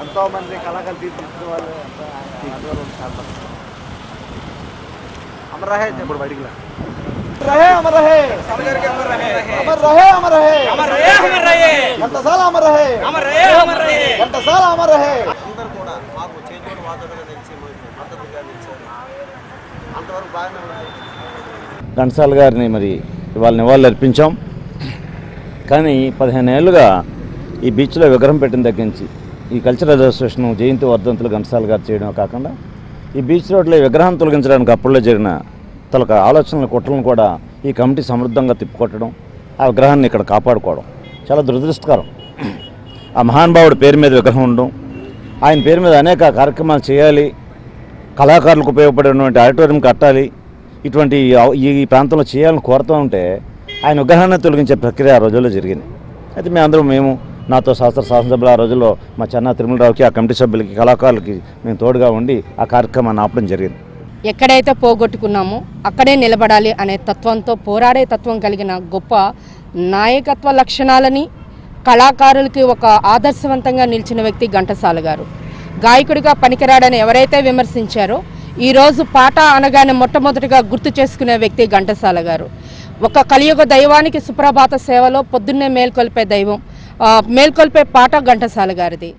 ఎంతో మంది కళాకారులు తీర్చిన వాళ్ళు ఎంత ఆందోళన చాలా. అమర్ రహే ఇప్పుడు బయటికి రా. రహే అమర్ రహే. అమర్ రహే అమర్ రహే. అమర్ రహే అమర్ రహే. ఘంటసాల అమర్ రహే. అమర్ రహే అమర్ రహే. ఘంటసాల అమర్ రహే. అందరూ కూడా మాకు చేజోడు వాదనగా తెలిసి మద్దతుగా నిలిచారు. అంతవరకు బాగానే ఉంది ఘంటసాల గారిని మరి ఇవాళ నివాళులు అర్పించాం. కానీ పదిహేను ఏళ్ళుగా ఈ బీచ్లో విగ్రహం పెట్టిన దగ్గర నుంచి ఈ కల్చరల్ అసోసియేషన్ జయంతి వర్ధంతులు ఘంటసాల గారు చేయడం కాకుండా ఈ బీచ్ రోడ్లో ఈ విగ్రహం తొలగించడానికి అప్పుల్లో జరిగిన తలక ఆలోచనల కుట్రలను కూడా ఈ కమిటీ సమృద్ధంగా తిప్పుకొట్టడం ఆ విగ్రహాన్ని ఇక్కడ కాపాడుకోవడం చాలా దురదృష్టకరం. ఆ మహానుభావుడి పేరు మీద విగ్రహం ఉండడం ఆయన పేరు మీద అనేక కార్యక్రమాలు చేయాలి కళాకారులకు ఉపయోగపడేటువంటి ఆడిటోరియం కట్టాలి ఇటువంటి ఈ ప్రాంతంలో చేయాలని కోరుతూ ఉంటే ఆయన విగ్రహాన్ని తొలగించే ప్రక్రియ ఆ రోజుల్లో జరిగింది. అయితే మేమందరం మేము నాతో శాస్త్ర శాసనసభ్యులు ఆ రోజుల్లో మా చెన్న తిరుమలరావుకి ఆ కమిటీ సభ్యులకి కళాకారులకి మేము తోడుగా ఉండి ఆ కార్యక్రమాన్ని ఆపడం జరిగింది. ఎక్కడైతే పోగొట్టుకున్నామో అక్కడే నిలబడాలి అనే తత్వంతో పోరాడే తత్వం కలిగిన గొప్ప నాయకత్వ లక్షణాలని కళాకారులకి ఒక ఆదర్శవంతంగా నిలిచిన వ్యక్తి ఘంటసాల గారు. గాయకుడిగా పనికిరాడని ఎవరైతే విమర్శించారో ఈరోజు పాట అనగానే మొట్టమొదటిగా గుర్తు చేసుకునే వ్యక్తి ఘంటసాల గారు. ఒక కలియుగ దైవానికి సుప్రభాత సేవలో పొద్దున్నే మేల్కొల్పే దైవం మేల్కొల్పే పాట ఘంటసాల గారిది.